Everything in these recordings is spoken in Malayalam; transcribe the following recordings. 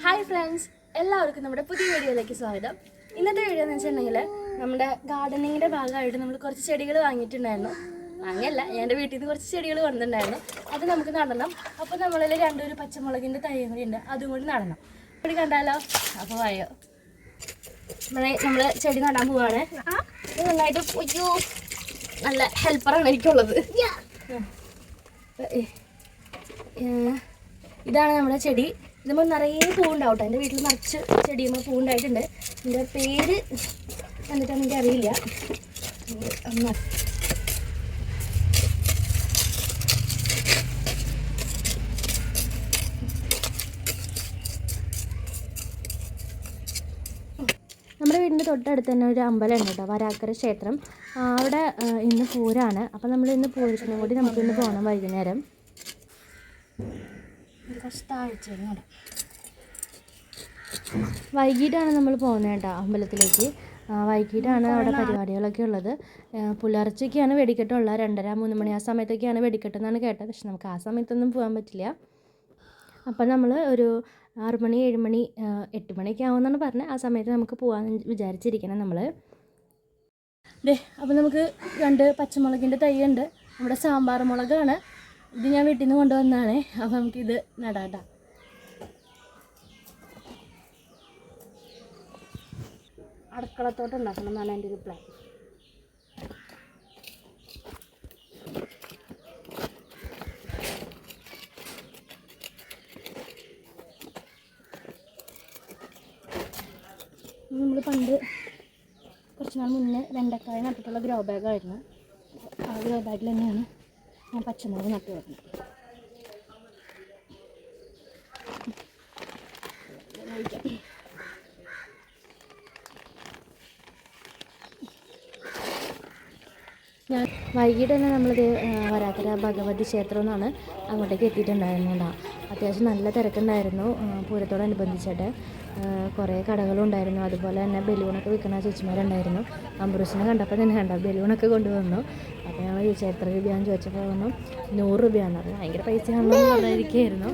ഹായ് ഫ്രണ്ട്സ് എല്ലാവർക്കും നമ്മുടെ പുതിയ വീഡിയോയിലേക്ക് സ്വാഗതം. ഇന്നത്തെ വീഡിയോ എന്ന് വെച്ചിട്ടുണ്ടെങ്കിൽ നമ്മുടെ ഗാർഡനിങ്ങിന്റെ ഭാഗമായിട്ട് നമ്മൾ കുറച്ച് ചെടികൾ വാങ്ങിയിട്ടുണ്ടായിരുന്നു. വാങ്ങിയല്ല ഞാൻ എന്റെ വീട്ടിൽ നിന്ന് കുറച്ച് ചെടികൾ വന്നിട്ടുണ്ടായിരുന്നു. അത് നമുക്ക് നടണം. അപ്പോൾ നമ്മളിൽ രണ്ടൊരു പച്ചമുളകിന്റെ തൈയും കൂടി ഉണ്ട്. അതും കൂടി നടണം. ഇവിടെ കണ്ടാലോ? അപ്പോൾ വായോ. നമ്മൾ ചെടി നടാൻ പോവാണ്. നന്നായിട്ട് അയ്യോ നല്ല ഹെൽപ്പറാണ് എനിക്കുള്ളത്. ഇതാണ് നമ്മുടെ ചെടി. ഇതുമ്പോൾ നിറയെ പൂവുണ്ടാവും കേട്ടോ എന്റെ വീട്ടിൽ നിറച്ച് ചെടിയുമ്പോൾ പൂവുണ്ടായിട്ടുണ്ട്. ഇതിന്റെ പേര് എന്നിട്ടാണ് എനിക്ക് അറിയില്ല. നമ്മുടെ വീടിന്റെ തൊട്ടടുത്ത് തന്നെ ഒരു അമ്പലം ഉണ്ട് കേട്ടോ വരാക്കര ക്ഷേത്രം. അവിടെ ഇന്ന് പൂരാണ്. അപ്പം നമ്മൾ ഇന്ന് പൂരത്തിനും കൂടി നമുക്ക് ഇന്ന് പോകണം വൈകുന്നേരം. കുറച്ച് താഴ്ച വൈകിട്ടാണ് നമ്മൾ പോകുന്നത് കേട്ടോ അമ്പലത്തിലേക്ക്. വൈകിട്ടാണ് അവിടെ പരിപാടികളൊക്കെ ഉള്ളത്. പുലർച്ചയ്ക്കാണ് വെടിക്കെട്ടുള്ളത്. രണ്ടര മൂന്ന് മണി ആ സമയത്തൊക്കെയാണ് വെടിക്കെട്ടെന്നാണ് കേട്ടത്. പക്ഷെ നമുക്ക് ആ സമയത്തൊന്നും പോകാൻ പറ്റില്ല. അപ്പം നമ്മൾ ഒരു ആറു മണി ഏഴ് മണി എട്ട് മണിയൊക്കെ ആവുമെന്നാണ് പറഞ്ഞത്. ആ സമയത്ത് നമുക്ക് പോകാൻ വിചാരിച്ചിരിക്കണം നമ്മൾ ദേ അപ്പോൾ നമുക്ക് രണ്ട് പച്ചമുളകിന്റെ തൈ ഉണ്ട്. നമ്മുടെ സാമ്പാർ മുളകാണ്. ഇത് ഞാൻ വീട്ടിൽ നിന്ന് കൊണ്ടുവന്നാണ്. അപ്പോൾ നമുക്കിത് നടാട്ടാ അടുക്കളത്തോട്ട് ഉണ്ടാക്കണം എന്നാണ് എന്റെ ഒരു പ്ലാൻ നമ്മൾ പണ്ട് കുറച്ച് നാൾ മുന്നേ വെണ്ടക്കായ നട്ടിട്ടുള്ള ഗ്രോ ബാഗായിരുന്നു. ആ ഗ്രോ ബാഗിൽ തന്നെയാണ് ഞാൻ പച്ചമുളക് നട്ടു കൊടുക്കുന്നത് ഞാൻ വൈകിട്ട് തന്നെ നമ്മൾ വരാക്കര ഭഗവതി ക്ഷേത്രം എന്നാണ് അങ്ങോട്ടേക്ക് എത്തിയിട്ടുണ്ടായിരുന്നു അത്യാവശ്യം നല്ല തിരക്കുണ്ടായിരുന്നു പൂരത്തോടനുബന്ധിച്ചിട്ട്. കുറേ കടകളുണ്ടായിരുന്നു അതുപോലെ തന്നെ ബലൂണൊക്കെ വിൽക്കുന്ന ചേച്ചിമാരുണ്ടായിരുന്നു. അംബ്രൂസിനെ കണ്ടപ്പോൾ തന്നെ കണ്ട ബലൂണൊക്കെ കൊണ്ടുവന്നു. അപ്പോൾ ഞങ്ങൾ ചോദിച്ചു എത്ര രൂപയാണെന്ന്? ചോദിച്ചപ്പോൾ പറഞ്ഞു നൂറ് രൂപയാണെന്ന്. പറഞ്ഞു ഭയങ്കര പൈസയാണെന്ന് പറഞ്ഞിരിക്കുകയായിരുന്നു.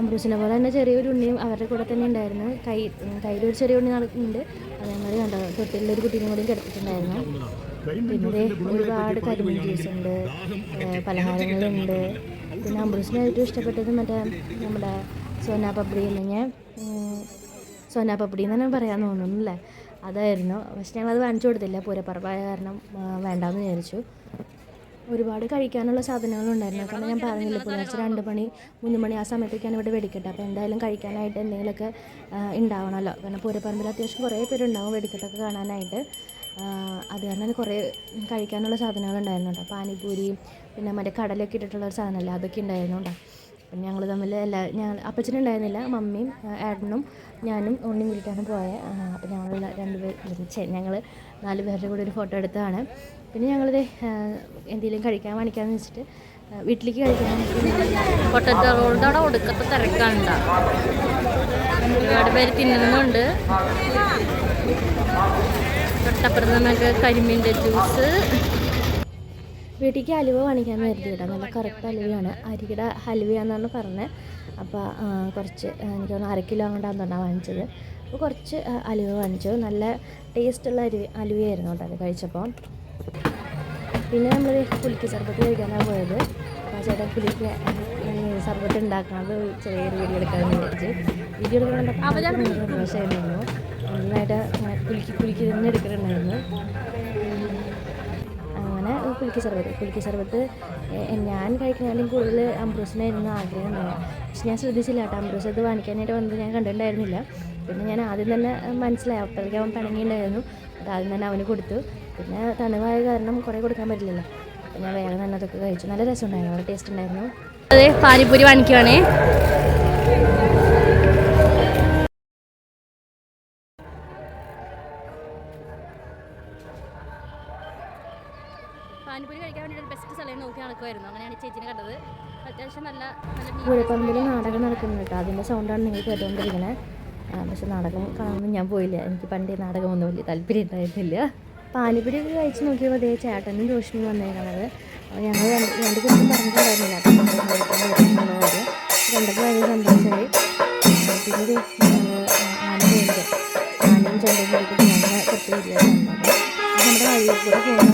അംബ്രൂസിനെ പോലെ തന്നെ ചെറിയൊരു ഉണ്ണിയും അവരുടെ കൂടെ തന്നെ ഉണ്ടായിരുന്നു. കൈ കയ്യിലൊരു ചെറിയ ഉണ്ണി നടക്കുന്നുണ്ട്. അതേമാതിരി കണ്ടത് തൊട്ടിലൊരു കുട്ടീനെ കൂടി കിടത്തിയിട്ടുണ്ടായിരുന്നു. പിന്നെ ഒരുപാട് കരിമീൻ ജ്യൂസ് ഉണ്ട് പലഹാരങ്ങളുണ്ട്. പിന്നെ അംബ്രൂസിന് ഏറ്റവും ഇഷ്ടപ്പെട്ടത് മറ്റേ നമ്മുടെ സോനാ പപ്പടി അല്ലെങ്കിൽ സോനാ പപ്പടി എന്ന് തന്നെ പറയാൻ തോന്നുന്നു അല്ലേ? അതായിരുന്നു. പക്ഷെ ഞങ്ങളത് വാങ്ങിച്ചു കൊടുത്തില്ല. പൂരപ്പറപ്പായ കാരണം വേണ്ടാന്ന് വിചാരിച്ചു. ഒരുപാട് കഴിക്കാനുള്ള സാധനങ്ങളുണ്ടായിരുന്നു. കാരണം ഞാൻ പറഞ്ഞില്ല പുലർച്ചെ രണ്ട് മണി മൂന്ന് മണി ആ സമയത്തൊക്കെയാണ് ഇവിടെ വെടിക്കെട്ട്. അപ്പോൾ എന്തായാലും കഴിക്കാനായിട്ട് എന്തെങ്കിലുമൊക്കെ ഉണ്ടാവണമല്ലോ കാരണം പൂരപ്പറമ്പിൽ അത്യാവശ്യം കുറേ പേരുണ്ടാവും വെടിക്കെട്ടൊക്കെ കാണാനായിട്ട്. അത് കാരണം തന്നെ കുറേ കഴിക്കാനുള്ള സാധനങ്ങളുണ്ടായിരുന്നു കേട്ടോ പാനിപൂരി പിന്നെ മറ്റേ കടലൊക്കെ ഇട്ടിട്ടുള്ള ഒരു സാധനമല്ലേ അതൊക്കെ ഉണ്ടായിരുന്നു കേട്ടോ അപ്പം ഞങ്ങൾ തമ്മിൽ എല്ലാ ഞാൻ അപ്പച്ചനുണ്ടായിരുന്നില്ല മമ്മിയും ഏട്ടനും ഞാനും ഉണ്ണിയും കൂടിയിട്ടാണ് പോയത് അപ്പോൾ ഞങ്ങൾ രണ്ട് പേർ ഞങ്ങൾ നാല് പേരുടെ കൂടെ ഒരു ഫോട്ടോ എടുത്തതാണ്. പിന്നെ ഞങ്ങളിത് എന്തെങ്കിലും കഴിക്കാൻ കാണിക്കാമെന്ന് വെച്ചിട്ട് വീട്ടിലേക്ക് കഴിക്കാൻ ഒടുക്കത്തെ തിരക്കാണ്ട ഒരുപാട് പേര് തിന്നുന്നുണ്ട്. തൊട്ടപ്പുറത്ത് നമുക്ക് കരിമീന്റെ ജ്യൂസ്. വീട്ടിലേക്ക് ഹലുവ കാണിക്കാമെന്ന് കരുതി കേട്ടോ. നല്ല കറുത്ത ഹലുവയാണ് അരിയുടെ ഹലുവയാണെന്നാണ് പറഞ്ഞത്. അപ്പോൾ കുറച്ച് എനിക്ക് തോന്നുന്നു അര കിലോ അങ്ങോട്ടാണ് വാങ്ങിച്ചത്. അപ്പോൾ കുറച്ച് അലുവ വാങ്ങിച്ചു. നല്ല ടേസ്റ്റുള്ള അരുവ അലുവയായിരുന്നു കേട്ടോ അത് കഴിച്ചപ്പോൾ. പിന്നെ നമ്മൾ പുലിക്ക് സർബത്ത് കഴിക്കാനാണ് പോയത്. അപ്പോൾ ചേട്ടൻ പുലിക്ക് സർബത്ത് ഉണ്ടാക്കണത് ചെറിയൊരു വീഡിയോ എടുക്കാമെന്ന് വിചാരിച്ച്. വീഡിയോ എടുക്കാൻ ദോഷമായിരുന്നു നന്നായിട്ട് ഇങ്ങനെ കുലുക്കി കുലുക്കി തന്നെ എടുക്കുന്നുണ്ടായിരുന്നു അങ്ങനെ കുലുക്കി സർബത്ത്. കുലുക്കി സർബത്ത് ഞാൻ കഴിക്കുന്നതിലും കൂടുതൽ അംബ്രൂസിനായിരുന്നു ആഗ്രഹം ഉണ്ടായത് പക്ഷെ ഞാൻ ശ്രദ്ധിച്ചില്ല കേട്ടോ. അംബ്രൂസ് അത് വാങ്ങിക്കാനായിട്ട് വന്നത് ഞാൻ കണ്ടിട്ടുണ്ടായിരുന്നില്ല. പിന്നെ ഞാൻ ആദ്യം തന്നെ മനസ്സിലായി. അപ്പോഴേക്കും അവൻ പിണങ്ങിയിട്ടുണ്ടായിരുന്നു. അത് ആദ്യം തന്നെ അവന് കൊടുത്തു. പിന്നെ തണുവായ കാരണം കുറേ കൊടുക്കാൻ പറ്റില്ലല്ലോ. അപ്പം ഞാൻ വേഗം തന്നെ അതൊക്കെ കഴിച്ചു. നല്ല രസമുണ്ടായിരുന്നു. നല്ല ടേസ്റ്റ് ഉണ്ടായിരുന്നു. അതെ പാനിപ്പൂരി വാങ്ങിക്കുവാണേ. നോക്കി നടക്കുമായിരുന്നു അങ്ങനെയാണ് കണ്ടത്. നല്ല നല്ല നാടകം നടക്കുന്നുണ്ട് കേട്ടോ. അതിന്റെ സൗണ്ടാണ് നിങ്ങൾ കേട്ടുകൊണ്ടിരിക്കുന്നത് പക്ഷെ നാടകം കാണുമ്പോൾ ഞാൻ പോയില്ല. എനിക്ക് പണ്ടേ നാടകമൊന്നും വലിയ താല്പര്യം ഉണ്ടായിരുന്നില്ല. പാനിപ്പൊടിയൊക്കെ കഴിച്ച് നോക്കിയപ്പോൾ അതേ ചേട്ടനും റോഷനും വന്നേക്കുന്നത് ഞങ്ങൾ രണ്ട് കുറിച്ചും പറഞ്ഞിട്ടുണ്ടായിരുന്നില്ല. രണ്ടൊക്കെ വലിയ സന്തോഷമായി പിന്നീട് ആനയും ചെണ്ടും കുറച്ച് വലിയ നമ്മുടെ വഴിയിൽ കൂടെ പോകുന്ന